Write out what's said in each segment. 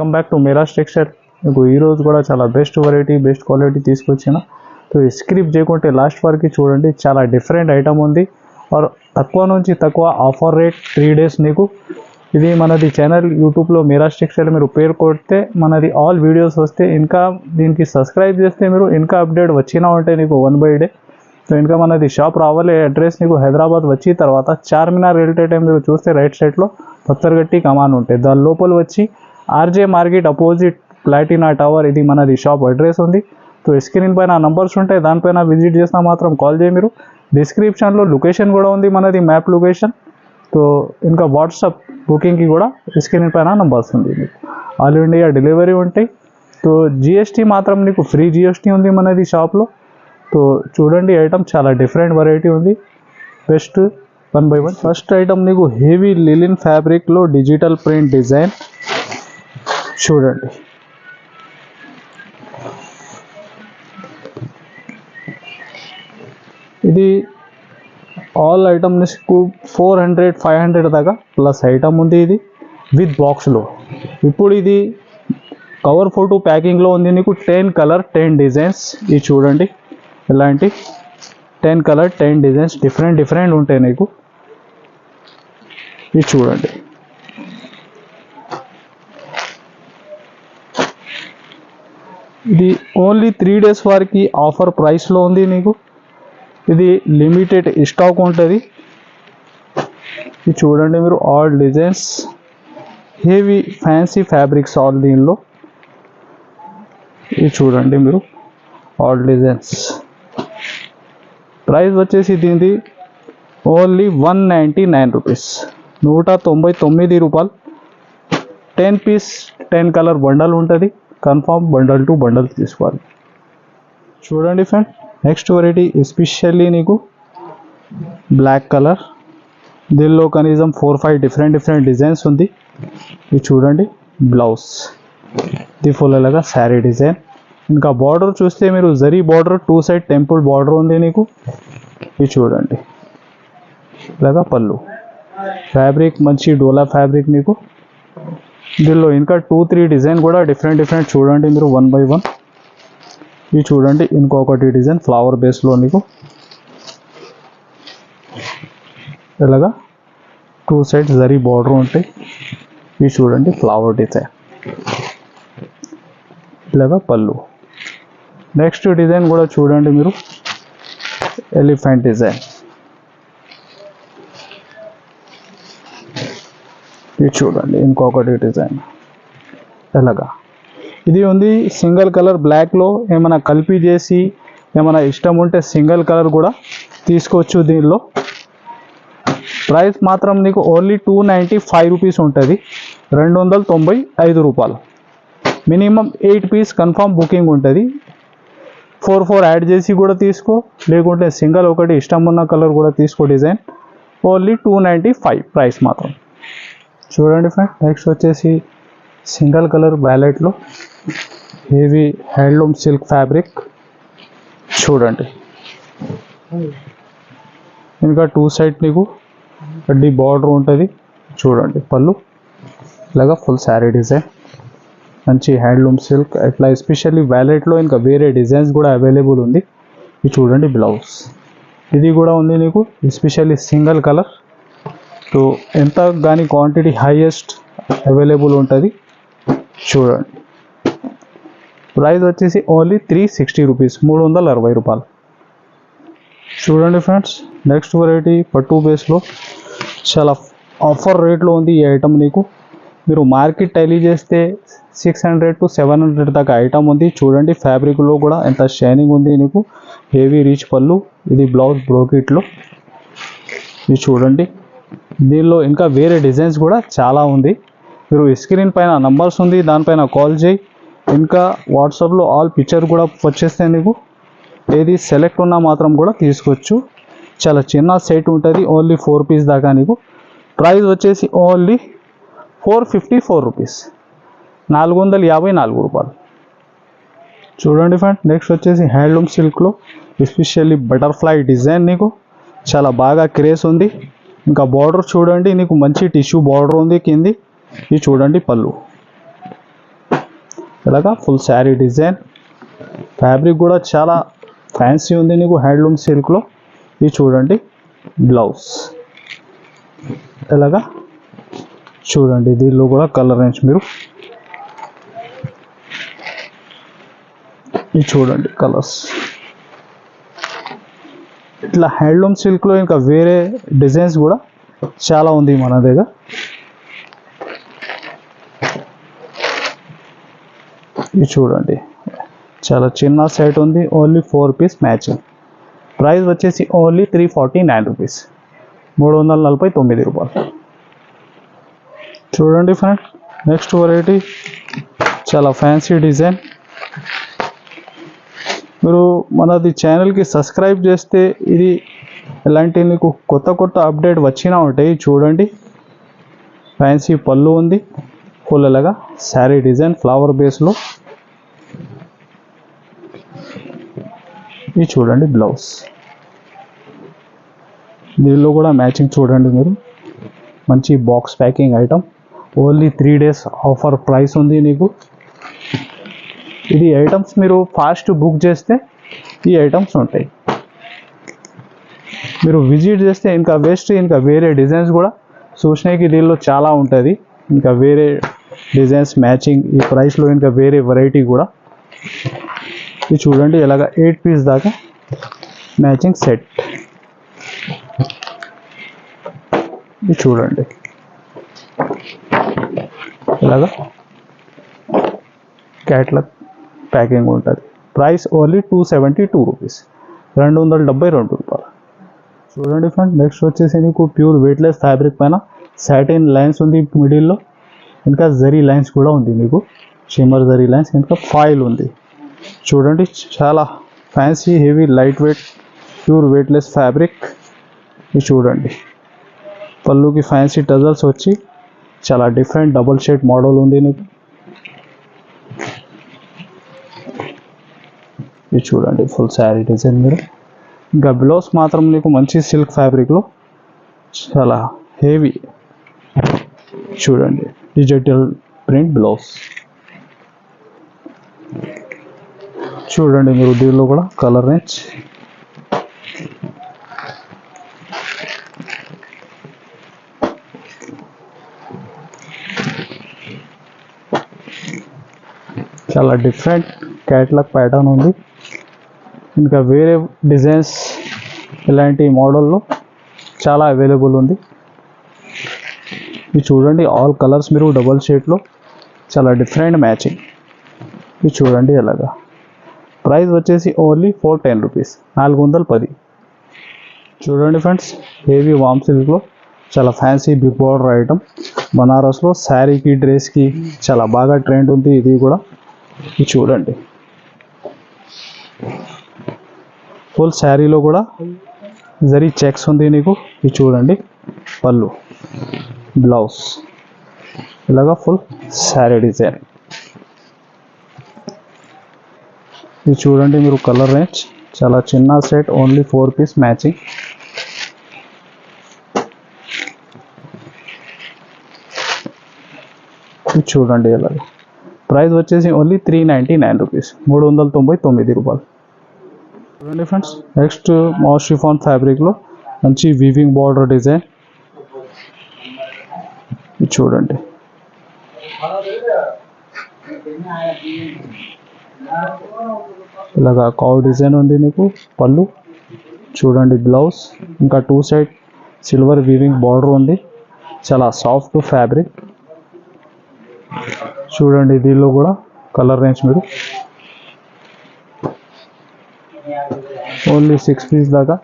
Welcome back to మేరా structure మీకు ఈ రోజు కూడా చాలా బెస్ట్ వెరైటీ బెస్ట్ క్వాలిటీ తీసుకొచ్చిన. సో స్క్రిప్ట్ చేయకుంటే లాస్ట్ వరకు చూడండి చాలా డిఫరెంట్ ఐటమ్ ఉంది. ఆర్ తక్కువ నుంచి తక్కువ ఆఫర్ రేట్ త్రీ డేస్ నీకు. ఇది మనది ఛానల్ యూట్యూబ్లో మేరా స్ట్రక్చర్ మీరు పేరు కొడితే మనది ఆల్ వీడియోస్ వస్తే ఇంకా దీనికి సబ్స్క్రైబ్ చేస్తే మీరు ఇంకా అప్డేట్ వచ్చినా ఉంటే నీకు వన్ బై డే సో ఇంకా మనది షాప్ రావాలి అడ్రస్ నీకు హైదరాబాద్ వచ్చి తర్వాత చార్మినార్ రిలేటెడ్ టైం మీరు చూస్తే రైట్ సైడ్లో పత్తర్గట్టి కమాన్ ఉంటాయి దాని లోపల వచ్చి RJ market opposite Platina tower ఇది మనది షాప్ అడ్రస్ ఉంది. సో స్క్రీన్ పైన నంబర్స్ ఉంటాయి దానిపైన విజిట్ చేసినా మాత్రం కాల్ చేయ మీరు. డిస్క్రిప్షన్లో లొకేషన్ కూడా ఉంది మనది మ్యాప్ లొకేషన్. సో ఇంకా వాట్సాప్ బుకింగ్కి కూడా స్క్రీన్ పైన నంబర్స్ ఉంది మీకు. ఆల్ ఇండియా డెలివరీ ఉంటాయి. సో జిఎస్టీ మాత్రం నీకు ఫ్రీ జిఎస్టీ ఉంది మనది షాప్లో. సో చూడండి ఐటమ్ చాలా డిఫరెంట్ వెరైటీ ఉంది. Best one by one first item నీకు హెవీ లిలిన్ ఫ్యాబ్రిక్లో డిజిటల్ ప్రింట్ డిజైన్. చూడండి. ఇది ఆల్ ఐటమ్స్కు ఫోర్ హండ్రెడ్ ఫైవ్ హండ్రెడ్ దాకా ప్లస్ ఐటమ్ ఉంది ఇది విత్ బాక్స్లో. ఇప్పుడు ఇది కవర్ ఫోటో ప్యాకింగ్లో ఉంది. నీకు టెన్ కలర్ టెన్ డిజైన్స్ ఇది చూడండి. ఇలాంటి ten colour ten designs different different ఉంటాయి నీకు. ఇది చూడండి. ఇది ఓన్లీ త్రీ డేస్ వారికి ఆఫర్ ప్రైస్లో ఉంది నీకు. ఇది లిమిటెడ్ స్టాక్ ఉంటుంది. ఇది చూడండి మీరు all designs heavy fancy fabrics all దీనిలో. ఇది చూడండి మీరు ఆల్ డిజైన్స్ ప్రైస్ వచ్చేసి దీనిది only one ninety nine rupees నూట తొంభై తొమ్మిది రూపాయలు. Ten piece ten colour bundle ఉంటుంది. కన్ఫామ్ బండల్ టు బండల్ తీసుకోవాలి. చూడండి ఫ్రెండ్ నెక్స్ట్ వెరైటీ ఎస్పెషల్లీ నీకు బ్లాక్ కలర్ దీనిలో కనీసం four five different different designs ఉంది. ఇది చూడండి బ్లౌజ్ ఇది ఫుల్ అలాగా శారీ డిజైన్ ఇంకా బార్డర్ చూస్తే మీరు zari border two side temple border ఉంది నీకు. ఇది చూడండి ఇలాగా పళ్ళు. ఫ్యాబ్రిక్ మంచి డోలా ఫ్యాబ్రిక్ నీకు. దీనిలో ఇంకా టూ త్రీ డిజైన్ కూడా డిఫరెంట్ డిఫరెంట్ చూడండి మీరు వన్ బై వన్ ఇవి చూడండి ఇంకొకటి డిజైన్ ఫ్లవర్ బేస్లో నీకు. ఇలాగా టూ సైడ్స్ జరీ బార్డర్ ఉంటాయి. ఇవి చూడండి ఫ్లవర్ డిజైన్ ఇలాగా పళ్ళు. నెక్స్ట్ డిజైన్ కూడా చూడండి మీరు. ఎలిఫెంట్ డిజైన్ ఇది చూడండి ఇంకొకటి డిజైన్. ఎలాగా? ఇది ఉంది సింగిల్ కలర్ బ్లాక్లో ఏమైనా కలిపి చేసి ఏమైనా ఇష్టం ఉంటే సింగిల్ కలర్ కూడా తీసుకోవచ్చు దీనిలో. ప్రైస్ మాత్రం నీకు only two ninety five rupees ఉంటుంది. రెండు వందల తొంభై ఐదు రూపాయలు. Minimum eight piece confirm booking ఉంటుంది. ఫోర్ ఫోర్ యాడ్ చేసి కూడా తీసుకో లేకుంటే సింగిల్ ఒకటి ఇష్టం ఉన్న కలర్ కూడా తీసుకో design. Only two ninety five price మాత్రం. చూడండి ఫ్రెండ్ నెక్స్ట్ వచ్చేసి సింగిల్ కలర్ బ్యాలెట్లో హెవీ హ్యాండ్లూమ్ సిల్క్ ఫ్యాబ్రిక్ చూడండి. ఇంకా టూ సైడ్ నీకు గడ్డి బార్డర్ ఉంటుంది. చూడండి పళ్ళు. ఇలాగా ఫుల్ శారీ డిజైన్ మంచి హ్యాండ్లూమ్ సిల్క్ అట్లా ఎస్పెషల్లీ వ్యాలెట్లో ఇంకా వేరే డిజైన్స్ కూడా అవైలబుల్ ఉంది. ఇది చూడండి బ్లౌజ్ ఇది కూడా ఉంది నీకు ఎస్పెషల్లీ సింగిల్ కలర్. సో ఎంత దాని క్వాంటిటీ హైయెస్ట్ అవైలబుల్ ఉంటుంది? చూడండి. ప్రైస్ వచ్చేసి ఓన్లీ త్రీ సిక్స్టీ రూపీస్ మూడు వందల అరవై రూపాయలు. చూడండి ఫ్రెండ్స్ నెక్స్ట్ వెరైటీ పట్టు బేస్లో చాలా ఆఫర్ రేట్లో ఉంది ఈ ఐటమ్ నీకు. మీరు మార్కెట్ టైలీ చేస్తే six hundred to seven hundred దాకా ఐటమ్ ఉంది. చూడండి ఫ్యాబ్రిక్లో కూడా ఎంత షైనింగ్ ఉంది నీకు. హెవీ రీచ్ పళ్ళు ఇది బ్లౌజ్ బ్రోకెట్లో ఇది చూడండి. దీనిలో ఇంకా వేరే డిజైన్స్ కూడా చాలా ఉంది. మీరు స్క్రీన్ పైన నంబర్స్ ఉంది దానిపైన కాల్ చేయి. ఇంకా వాట్సాప్లో ఆల్ పిక్చర్ కూడా వచ్చేస్తే నీకు. ఏది సెలెక్ట్ ఉన్నా మాత్రం కూడా తీసుకోవచ్చు. చాలా చిన్న సెట్ ఉంటుంది ఓన్లీ ఫోర్ పీస్ దాకా నీకు. ప్రైస్ వచ్చేసి only four fifty four rupees. నాలుగు వందల యాభై నాలుగు రూపాయలు. చూడండి ఫ్రెండ్ నెక్స్ట్ వచ్చేసి హ్యాండ్లూమ్ సిల్క్లో ఎస్పెషల్లీ బటర్ఫ్లై డిజైన్ నీకు. చాలా బాగా క్రేజ్ ఉంది. ఇంకా బార్డర్ చూడండి నీకు మంచి టిష్యూ బార్డర్ ఉంది కింది. ఇది చూడండి పళ్ళు. ఇలాగా ఫుల్ శారీ డిజైన్ ఫ్యాబ్రిక్ కూడా చాలా ఫ్యాన్సీ ఉంది నీకు హ్యాండ్లూమ్ సిల్క్లో ఇది చూడండి బ్లౌజ్ ఇలాగా చూడండి దీనిలో కూడా కలర్ రేంజ్ మీరు. ఇది చూడండి కలర్స్ ఇట్లా హ్యాండ్లూమ్ సిల్క్లో ఇంకా వేరే డిజైన్స్ కూడా చాలా ఉంది మన దగ్గర. ఇది చూడండి. చాలా చిన్న సెట్ ఉంది only four piece matching. Price వచ్చేసి only three forty nine rupees. మూడు వందల నలభై తొమ్మిది రూపాయలు. చూడండి ఫ్రెండ్ నెక్స్ట్ వెరైటీ చాలా ఫ్యాన్సీ డిజైన్. మీరు మనది ఛానల్కి సబ్స్క్రైబ్ చేస్తే ఇది ఇలాంటి మీకు కొత్త కొత్త అప్డేట్ వచ్చినా ఉంటాయి చూడండి. ఫ్యాన్సీ పళ్ళు ఉంది. పూలలాగా శారీ డిజైన్ ఫ్లవర్ బేస్లో ఇది చూడండి బ్లౌజ్ దీనిలో కూడా మ్యాచింగ్ చూడండి మీరు. మంచి box packing item only three days offer price ఉంది నీకు. ఇది ఐటమ్స్ మీరు ఫాస్ట్ బుక్ చేస్తే ఈ ఐటమ్స్ ఉంటాయి. మీరు విజిట్ చేస్తే ఇంకా బెస్ట్ ఇంకా వేరే డిజైన్స్ కూడా చూసినాకి దీనిలో చాలా ఉంటుంది. ఇంకా వేరే డిజైన్స్ మ్యాచింగ్ ఈ ప్రైస్లో ఇంకా వేరే వెరైటీ కూడా. ఇది చూడండి ఇలాగ ఎయిట్ పీస్ దాకా మ్యాచింగ్ సెట్ ఇది చూడండి. ఇలాగా క్యాట్లాగ్ ప్యాకింగ్ ఉంటుంది. Price only two seventy two rupees. రెండు వందల డెబ్బై రెండు రూపాయలు. చూడండి ఫ్రెండ్ నెక్స్ట్ వచ్చేసి నీకు ప్యూర్ వెయిట్లెస్ ఫ్యాబ్రిక్ పైన సాటిన్ లైన్స్ ఉంది మిడిల్లో. ఇంకా జరీ లైన్స్ కూడా ఉంది నీకు. షిమ్మర్ జరీ లైన్స్ ఇంకా ఫాయిల్ ఉంది. చూడండి చాలా fancy heavy light weight pure weightless fabric ఇది చూడండి. పళ్ళుకి ఫ్యాన్సీ టజల్స్ వచ్చి చాలా డిఫరెంట్ డబుల్ షేడ్ మోడల్ ఉంది నీకు. ఇది చూడండి ఫుల్ శారీ డిజైన్ మీరు. ఇంకా బ్లౌజ్ మాత్రం మీకు మంచి సిల్క్ ఫ్యాబ్రిక్లో చాలా హెవీ చూడండి డిజిటల్ ప్రింట్ బ్లౌజ్ చూడండి మీరు దీనిలో కూడా కలర్ రేంజ్ చాలా డిఫరెంట్ క్యాట్లాగ్ ప్యాటర్న్ ఉంది. ఇంకా వేరే డిజైన్స్ ఇలాంటి మోడల్లో చాలా అవైలబుల్ ఉంది. ఇది చూడండి ఆల్ కలర్స్ మీరు డబల్ షేట్లో చాలా డిఫరెంట్ మ్యాచింగ్. ఇది చూడండి ఎలాగా. ప్రైస్ వచ్చేసి ఓన్లీ ఫోర్ టెన్ రూపీస్ నాలుగు వందల పది. చూడండి ఫ్రెండ్స్ హెవీ వామ్ సిల్క్లో చాలా ఫ్యాన్సీ బిగ్ బార్డర్ ఐటమ్. బనారస్లో శారీకి డ్రెస్కి చాలా బాగా ట్రెండ్ ఉంది ఇది కూడా. ఇది చూడండి. ఫుల్ శారీలో కూడా జరీ చెక్స్ ఉంది నీకు. ఇది చూడండి. పళ్ళు. బ్లౌజ్. ఇలాగా ఫుల్ శారీ డిజైన్. ఇది చూడండి మీరు కలర్ రేంజ్. చాలా చిన్న set only four piece matching. ఇది చూడండి ఇలాగ. ప్రైస్ వచ్చేసి only three ninety nine rupees. మూడు వందల తొంభై తొమ్మిది రూపాయలు. చూడండి ఫ్రెండ్స్ నెక్స్ట్ మా షిఫాన్ ఫ్యాబ్రిక్లో మంచి వీవింగ్ బార్డర్ డిజైన్ ఇది చూడండి. ఇలాగా కావు డిజైన్ ఉంది నీకు పళ్ళు. చూడండి బ్లౌజ్ ఇంకా two side silver weaving border ఉంది. చాలా సాఫ్ట్ ఫ్యాబ్రిక్ చూడండి దీనిలో కూడా కలర్ రేంజ్ మీరు ఓన్లీ సిక్స్ పీస్ దాకా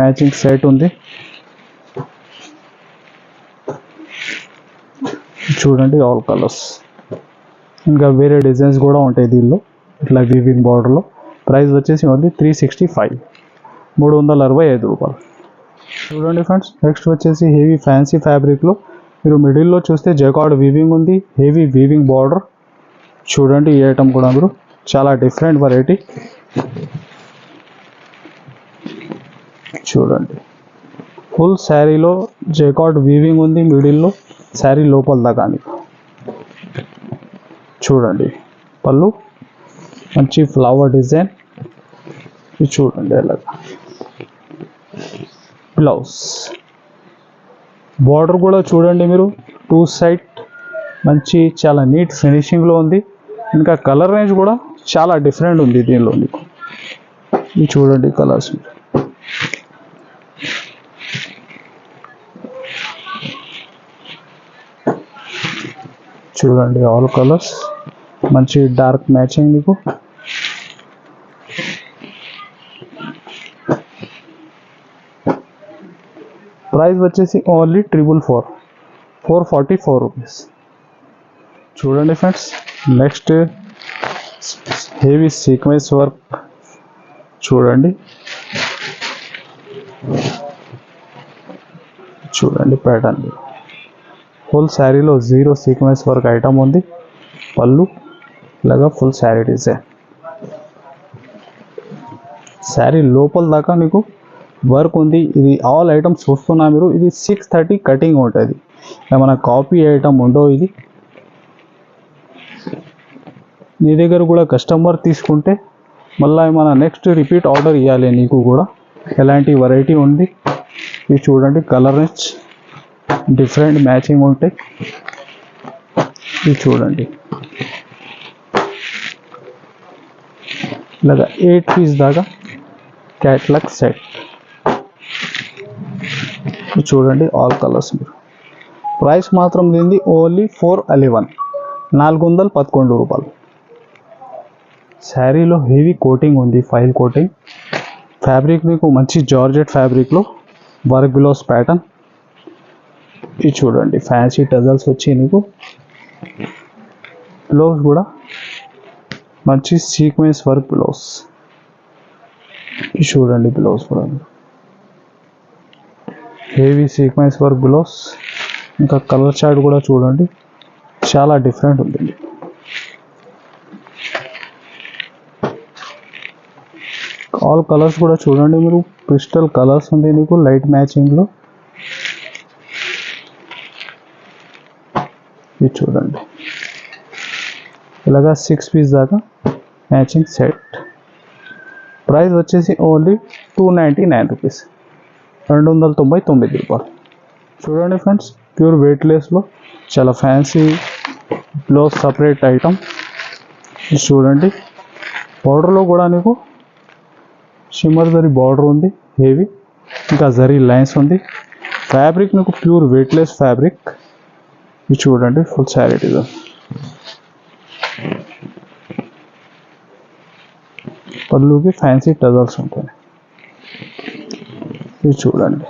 మ్యాచింగ్ సెట్ ఉంది. చూడండి ఆల్ కలర్స్. ఇంకా వేరే డిజైన్స్ కూడా ఉంటాయి దీనిలో. ఇట్లా వీవింగ్ బార్డర్లో ప్రైస్ వచ్చేసి ఓన్లీ త్రీ సిక్స్టీ ఫైవ్. మూడు వందల అరవై ఐదు రూపాయలు. చూడండి ఫ్రెండ్స్ నెక్స్ట్ వచ్చేసి హెవీ ఫ్యాన్సీ ఫ్యాబ్రిక్లో మీరు మిడిల్లో చూస్తే జకాడ్ వీవింగ్ ఉంది హెవీ వీవింగ్ బార్డర్ చూడండి ఈ ఐటమ్ కూడా మీరు. చాలా డిఫరెంట్ వెరైటీ చూడండి. ఫుల్ శారీలో జకార్డ్ వీవింగ్ ఉంది మిడిల్లో శారీ లోపల దాకా చూడండి. పళ్ళు మంచి ఫ్లవర్ డిజైన్ ఇది చూడండి అలాగా బ్లౌజ్ బార్డర్ కూడా చూడండి మీరు. టూ సైడ్ మంచి చాలా నీట్ ఫినిషింగ్లో ఉంది. ఇంకా కలర్ రేంజ్ కూడా చాలా డిఫరెంట్ ఉంది దీనిలో మీకు. ఇది చూడండి కలర్స్ మీరు. చూడండి ఆల్ కలర్స్ మంచి డార్క్ మ్యాచింగ్ మీకు ప్రైస్ వచ్చేసి only triple four four forty four rupees చూడండి friends next heavy sequence work చూడండి. చూడండి ప్యాటర్న్ ఫుల్ శారీలో జీరో సీక్వెన్స్ వర్క్ ఐటమ్ ఉంది. పళ్ళు ఇలాగా ఫుల్ శారీ డిజైన్ శారీ లోపల దాకా నీకు వర్క్ ఉంది. ఇది ఆల్ ఐటమ్స్ చూస్తున్నా మీరు. ఇది సిక్స్ థర్టీ కటింగ్ ఉంటుంది. ఏమైనా కాపీ ఐటమ్ ఉండో ఇది. నీ దగ్గర కూడా కస్టమర్ తీసుకుంటే మళ్ళీ ఏమైనా నెక్స్ట్ రిపీట్ ఆర్డర్ ఇవ్వాలి నీకు కూడా. ఎలాంటి వెరైటీ ఉంది? ఇది చూడండి కలర్ రేంజ్ డిఫరెంట్ మ్యాచింగ్ ఉంటాయి ఇది చూడండి. ఇలాగా ఎయిట్ పీస్ దాకా క్యాట్లాగ్ సెట్. ఇది చూడండి ఆల్ కలర్స్ మీరు. ప్రైస్ మాత్రం దీనిది ఓన్లీ ఫోర్ అలెవన్ నాలుగు వందల పదకొండు రూపాయలు. శారీలో హెవీ కోటింగ్ ఉంది ఫైల్ కోటింగ్. ఫ్యాబ్రిక్ మీకు మంచి జార్జెట్ ఫ్యాబ్రిక్లో వర్క్ బ్లౌజ్ ప్యాటర్న్. ఇది చూడండి ఫ్యాన్సీ టజల్స్ వచ్చి నీకు. బ్లౌజ్ కూడా. మంచి సీక్వెన్స్ వర్క్ బ్లౌజ్ ఇది చూడండి బ్లౌజ్ కూడా. హెవీ సీక్వెన్స్ వర్క్ బ్లౌజ్ ఇంకా కలర్ చార్ట్ కూడా చూడండి. చాలా డిఫరెంట్ ఉంటుంది ఆల్ కలర్స్ కూడా చూడండి మీరు. క్రిస్టల్ కలర్స్ ఉంది నీకు లైట్ మ్యాచింగ్లో ఇది చూడండి. ఇలాగా సిక్స్ పీస్ దాకా మ్యాచింగ్ సెట్ ప్రైస్ వచ్చేసి only two ninety nine rupees రెండు వందల తొంభై తొమ్మిది రూపాయలు. చూడండి ఫ్రెండ్స్ ప్యూర్ వెయిట్లెస్లో చాలా ఫ్యాన్సీ బ్లౌజ్ సపరేట్ ఐటమ్ ఇది చూడండి. బార్డర్లో కూడా నీకు షిమ్మర్ జరీ బార్డర్ ఉంది హెవీ ఇంకా జరీ లైన్స్ ఉంది. ఫ్యాబ్రిక్ నీకు ప్యూర్ వెయిట్లెస్ ఫ్యాబ్రిక్ ఇది చూడండి ఫుల్ శారీ డిజైన్ పళ్ళుకి ఫ్యాన్సీ టజల్స్ ఉంటాయి. ఇది చూడండి.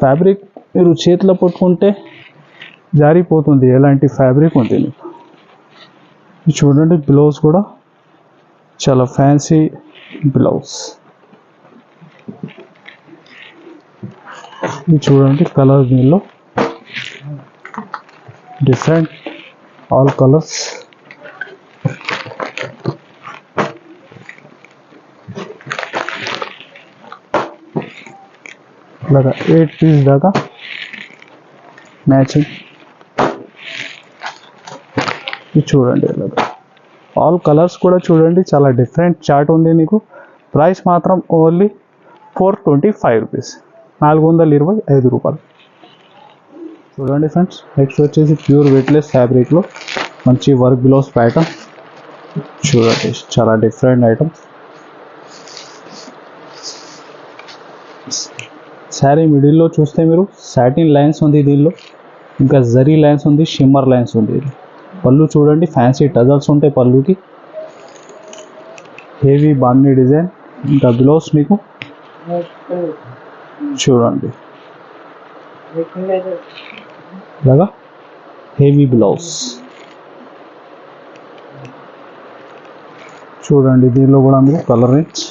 ఫ్యాబ్రిక్ మీరు చేతిలో పట్టుకుంటే జారిపోతుంది. ఎలాంటి ఫ్యాబ్రిక్ ఉంది మీకు ఇది చూడండి బ్లౌజ్ కూడా చాలా ఫ్యాన్సీ బ్లౌజ్ ఇది చూడండి కలర్ దీనిలో. డిఫరెంట్ ఆల్ కలర్స్ ఇలాగా ఎయిట్ పీస్ దాకా? మ్యాచింగ్ ఇది చూడండి ఇలాగా. ఆల్ కలర్స్ కూడా చూడండి చాలా డిఫరెంట్ చార్ట్ ఉంది నీకు. ప్రైస్ మాత్రం only four twenty five rupees నాలుగు వందల ఇరవై ఐదు రూపాయలు. చూడండి ఫ్రెండ్స్ నెక్స్ట్ వచ్చేసి ప్యూర్ వెయిట్లెస్ ఫ్యాబ్రిక్లో మంచి వర్క్ బ్లౌజ్ ప్యాటర్న్ చూడండి చాలా డిఫరెంట్ ఐటమ్ శారీ మిడిల్లో చూస్తే మీరు సాటిన్ లైన్స్ ఉంది దీనిలో ఇంకా జరీ లైన్స్ ఉంది షిమ్మర్ లైన్స్ ఉంది పళ్ళు చూడండి ఫ్యాన్సీ టజల్స్ ఉంటాయి పళ్ళుకి. హెవీ బాండీ డిజైన్ ఇంకా బ్లౌజ్ మీకు. చూడండి. ఇలాగా? హెవీ బ్లౌజ్ చూడండి దీనిలో కూడా మీరు కలర్ రేంజ్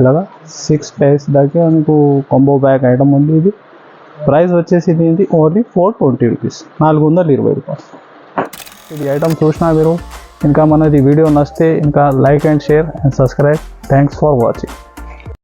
ఇలాగా సిక్స్ ప్యాక్స్ దాకా మీకు కాంబో బ్యాగ్ ఐటమ్ ఉంది. ఇది ప్రైస్ వచ్చేసి ఇది ఓన్లీ ఫోర్ ట్వంటీ రూపీస్ నాలుగు వందల ఇరవై రూపాయలు. ఇది ఐటమ్ చూసినా మీరు. ఇంకా మనది వీడియో నచ్చితే ఇంకా like and share and subscribe thanks for watching